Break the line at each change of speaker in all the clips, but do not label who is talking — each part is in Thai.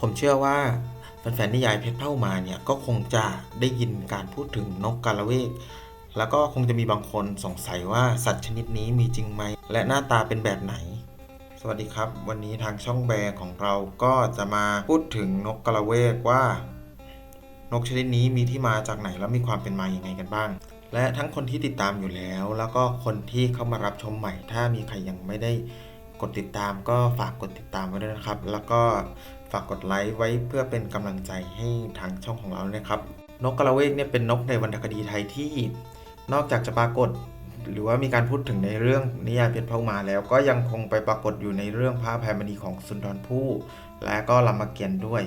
ผมเชื่อว่าแฟนๆนิยายเพชรเผ่ามาเนี่ยก็คงจะได้ยินการพูดถึงนกกาละเวก แล้วก็คงจะมีบางคนสงสัยว่าสัตว์ชนิดนี้มีจริงไหม และหน้าตาเป็นแบบไหน สวัสดีครับ วันนี้ทางช่องแบร์ของเราก็จะมาพูดถึงนกกาละเวกว่า นกชนิดนี้มีที่มาจากไหนแล้วมีความเป็นมาอย่างไงกันบ้าง และทั้งคนที่ติดตามอยู่แล้ว แล้วก็คนที่เข้ามารับชมใหม่ ถ้ามีใครยังไม่ได้ กดติดตามก็ฝากกดติดตามไว้ด้วยนะครับ แล้วก็ฝากกดไลค์ไว้เพื่อเป็นกำลังใจให้ทางช่องของเรานะครับ นกกระเวกเนี่ยเป็นนกในวรรณคดีไทยที่นอกจากจะปรากฏ หรือว่ามีการพูดถึงในเรื่องนิยายเพชรเผ่ามาแล้วก็ยังคงไปปรากฏอยู่ในเรื่องพระอภัยมณีของสุนทรภู่และก็รามเกียรติด้วย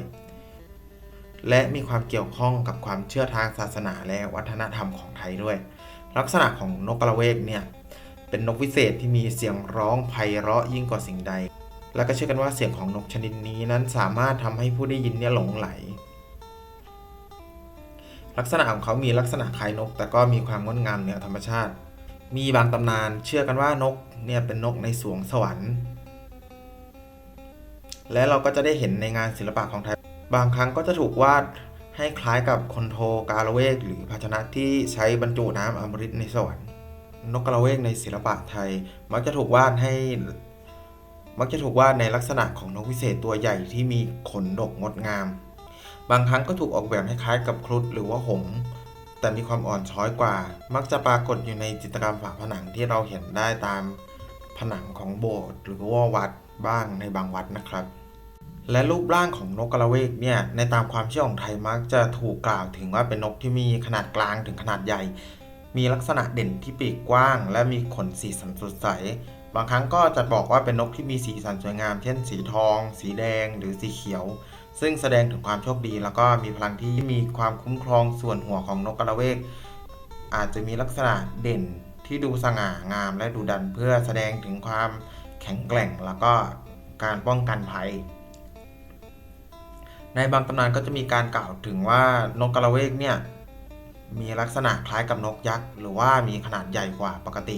และมีความเกี่ยวข้องกับความเชื่อทางศาสนาและวัฒนธรรมของไทยด้วย ลักษณะของนกกระเวกเนี่ย เป็นนกวิเศษที่มีเสียงร้องไพเราะยิ่งกว่าสิ่งใด และก็เชื่อกันว่าเสียงของนกชนิดนี้นั้นสามารถทำให้ผู้ได้ยินเนี่ยหลงไหล ลักษณะของเขามีลักษณะคล้ายนก แต่ก็มีความงดงามเหนือธรรมชาติ มีบางตำนานเชื่อกันว่านกเนี่ยเป็นนกในสวงสวรรค์ และเราก็จะได้เห็นในงานศิลปะของไทย บางครั้งก็จะถูกวาดให้คล้ายกับคนโทกาลเวกหรือภาชนะที่ใช้บรรจุน้ำอมฤตในสวรรค์ นกกาละเวกในศิลปะไทย มักจะถูกวาดให้ มักจะถูกวาดในลักษณะของนกวิเศษตัวใหญ่ที่มีขนดกงดงาม บางครั้งก็ถูกออกแบบคล้ายกับครุฑหรือว่าหงแต่มีความอ่อนช้อยกว่า มักจะปรากฏอยู่ในจิตรกรรมฝาผนังที่เราเห็นได้ตามผนังของโบสถ์หรือว่าวัดบ้างในบางวัดนะครับ และรูปร่างของนกกระเวกเนี่ยในตามความเชื่อของไทยมักจะถูกกล่าวถึงว่าเป็นนกที่มีขนาดกลางถึงขนาดใหญ่ มีลักษณะเด่นที่ปีกกว้าง และมีขนสีสันสดใส บางครั้งก็จะบอกว่าเป็นนกที่มีสีสันสวยงาม เช่น สีทอง สีแดง หรือสีเขียว ซึ่งแสดงถึงความโชคดี แล้วก็มีพลังที่มีความคุ้มครองส่วนหัวของนกกระเวก อาจจะมีลักษณะเด่นที่ดูสง่างามและดูดันเพื่อแสดงถึงความแข็งแกร่ง แล้วก็การป้องกันภัย ในบางตำนานก็จะมีการกล่าวถึงว่านกกระเวกเนี่ย มีลักษณะคล้ายกับนกยักษ์ หรือว่ามีขนาดใหญ่กว่าปกติ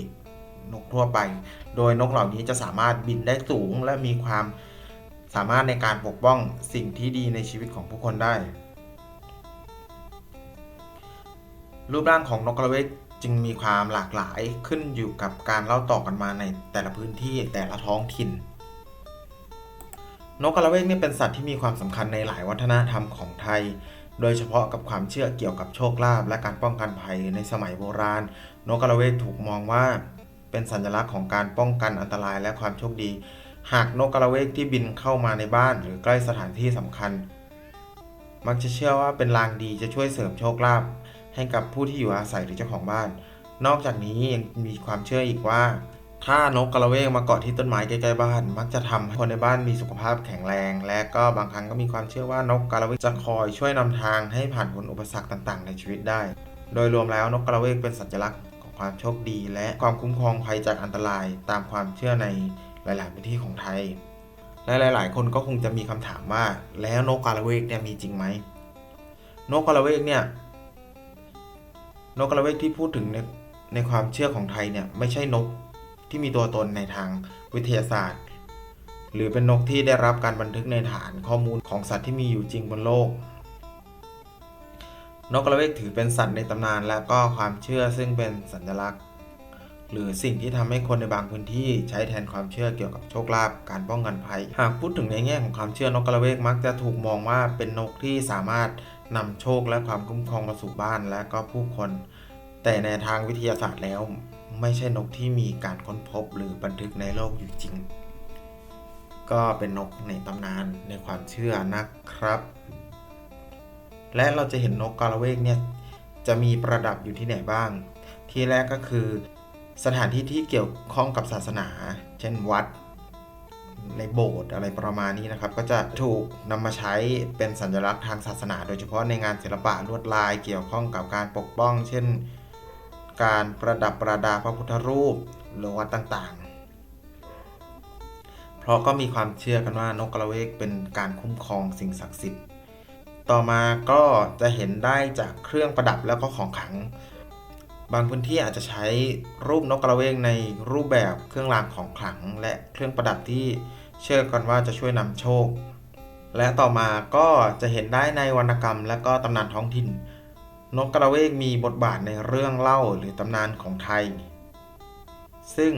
นกทั่วไป โดยนกเหล่านี้จะสามารถบินได้สูง และมีความสามารถในการปกป้องสิ่งที่ดีในชีวิตของผู้คนได้ รูปร่างของนกกระเวกจึงมีความหลากหลายขึ้นอยู่กับการเล่าต่อกันมาในแต่ละพื้นที่แต่ละท้องถิ่น นกกระเวกนี่เป็นสัตว์ที่มีความสำคัญในหลายวัฒนธรรมของไทย โดยเฉพาะกับความเชื่อเกี่ยวกับโชคลาภและการป้องกันภัยในสมัยโบราณ นกกระเวกถูกมองว่า เป็นสัญลักษณ์ของการป้องกันอันตรายและความโชคดี หากนกกระเวกที่บินเข้ามาในบ้านหรือใกล้สถานที่สำคัญ มักจะเชื่อว่าเป็นลางดีจะช่วยเสริมโชคลาภให้กับผู้ที่อยู่อาศัยหรือเจ้าของบ้าน นอกจากนี้ยังมีความเชื่ออีกว่า ถ้านกกระเวกมาเกาะที่ต้นไม้ใกล้ๆบ้าน มักจะทำให้คนในบ้านมีสุขภาพแข็งแรง และก็บางครั้งก็มีความเชื่อว่านกกระเวกจะคอยช่วยนำทางให้ผ่านพ้นอุปสรรคต่างๆ ในชีวิตได้ โดยรวมแล้วนกกระเวกเป็นสัญลักษณ์ของความโชคดี และความคุ้มครองภัยจากอันตรายตามความเชื่อในหลายๆพื้นที่ของไทย และหลาย ๆ คนก็คงจะมีคำถามว่าแล้วนกกระเวกเนี่ยมีจริงไหมนกกระเวกเนี่ยนกกระเวกที่พูดถึงในในความเชื่อของไทยเนี่ยไม่ใช่นก ที่มีตัวตนในทางวิทยาศาสตร์ หรือเป็นนกที่ได้รับการบันทึกในฐานข้อมูลของสัตว์ที่มีอยู่จริงบนโลก นกกระเวกถือเป็นสัตว์ในตำนานและก็ความเชื่อซึ่งเป็นสัญลักษณ์ หรือสิ่งที่ทำให้คนในบางพื้นที่ใช้แทนความเชื่อเกี่ยวกับโชคลาภการป้องกันภัย หากพูดถึงในแง่ของความเชื่อนกกระเวกมักจะถูกมองว่าเป็นนกที่สามารถนำโชคและความคุ้มครองมาสู่บ้านและก็ผู้คน แต่ในทางวิทยาศาสตร์แล้ว ไม่ใช่นกที่มีการค้นพบหรือบันทึกในโลกอยู่จริง ก็เป็นนกในตำนานในความเชื่อนะครับ และเราจะเห็นนกกาละเวกเนี่ยจะมีประดับอยู่ที่ไหนบ้าง ที่แรกก็คือสถานที่ที่เกี่ยวข้องกับศาสนา เช่นวัด ในโบสถ์อะไรประมาณนี้นะครับ ก็จะถูกนำมาใช้เป็นสัญลักษณ์ทางศาสนา โดยเฉพาะในงานศิลปะลวดลายเกี่ยวข้องกับการปกป้อง เช่น การประดับประดาพระพุทธรูปหรือวัดต่างๆ เพราะก็มีความเชื่อกันว่านกกระเวกเป็นการคุ้มครองสิ่งศักดิ์สิทธิ์ ต่อมาก็จะเห็นได้จากเครื่องประดับแล้วก็ของขลัง บางพื้นที่อาจจะใช้รูปนกกระเวกในรูปแบบเครื่องรางของขลัง และเครื่องประดับที่เชื่อกันว่าจะช่วยนำโชค และต่อมาก็จะเห็นได้ในวรรณกรรม และก็ตำนานท้องถิ่น นกกระเวกมีบทบาทในเรื่องเล่าหรือตำนานของไทย ซึ่ง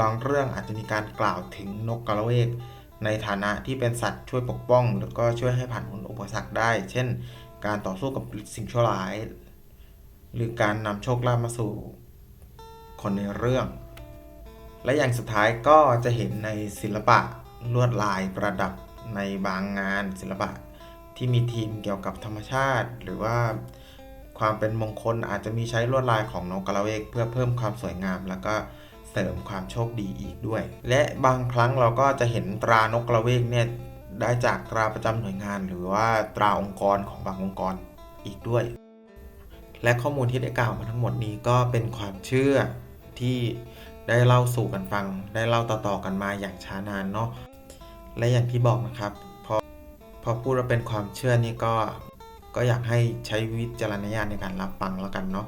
บางเรื่องอาจจะมีการกล่าวถึงนกกระเวก ในฐานะที่เป็นสัตว์ช่วยปกป้อง แล้วก็ช่วยให้ผ่านพ้นอุปสรรคได้ เช่น การต่อสู้กับสิ่งชั่วร้าย หรือการนำโชคลาภมาสู่คนในเรื่อง และอย่างสุดท้ายก็จะเห็นในศิลปะลวดลายประดับในบางงานศิลปะ ที่มีทีมเกี่ยวกับธรรมชาติ หรือว่า ความเป็นมงคลอาจจะมีใช้ลวดลายของนกกระเวก เพื่อเพิ่มความสวยงาม แล้วก็เสริมความโชคดีอีกด้วย และบางครั้งเราก็จะเห็นตรานกกระเวกเนี่ยได้จากตราประจำหน่วยงาน หรือว่าตราองค์กรของบางองค์กรอีกด้วย และข้อมูลที่ได้กล่าวมาทั้งหมดนี้ก็เป็นความเชื่อที่ได้เล่าสู่กันฟัง ได้เล่าต่อๆกันมาอย่างช้านานเนาะและอย่างที่บอกนะครับพอพอพูดว่าเป็นความเชื่อนี่ก็ ก็อยากให้ใช้วิจารณญาณในการรับฟังแล้วกันเนาะ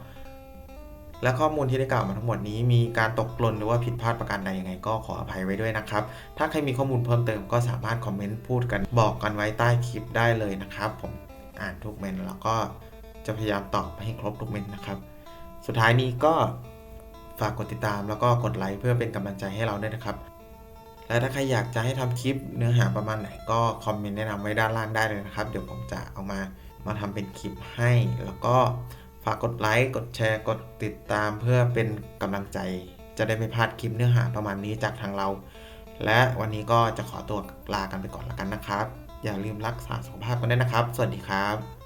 และข้อมูลที่ได้กล่าวมาทั้งหมดนี้มีการตกหล่นหรือว่าผิดพลาดประการใดยังไงก็ขออภัยไว้ด้วยนะครับ ถ้าใครมีข้อมูลเพิ่มเติมก็สามารถคอมเมนต์พูดกันบอกกันไว้ใต้คลิปได้เลยนะครับ ผมอ่านทุกเมนต์แล้วก็จะพยายามตอบให้ครบทุกเมนต์นะครับ สุดท้ายนี้ก็ฝากกดติดตามแล้วก็กดไลค์เพื่อเป็นกำลังใจให้เราด้วยนะครับ และถ้าใครอยากจะให้ทำคลิปเนื้อหาประมาณไหนก็คอมเมนต์แนะนำไว้ด้านล่างได้เลยนะครับ เดี๋ยวผมจะเอามา มาทำเป็นคลิปให้ แล้วก็ฝากกดไลค์กดแชร์กดติดตามเพื่อเป็นกำลังใจ จะได้ไม่พลาดคลิปเนื้อหาประมาณนี้จากทางเรา และวันนี้ก็จะขอตัวลากันไปก่อนแล้วกันนะครับ อย่าลืมรักษาสุขภาพกันด้วยนะครับ สวัสดีครับ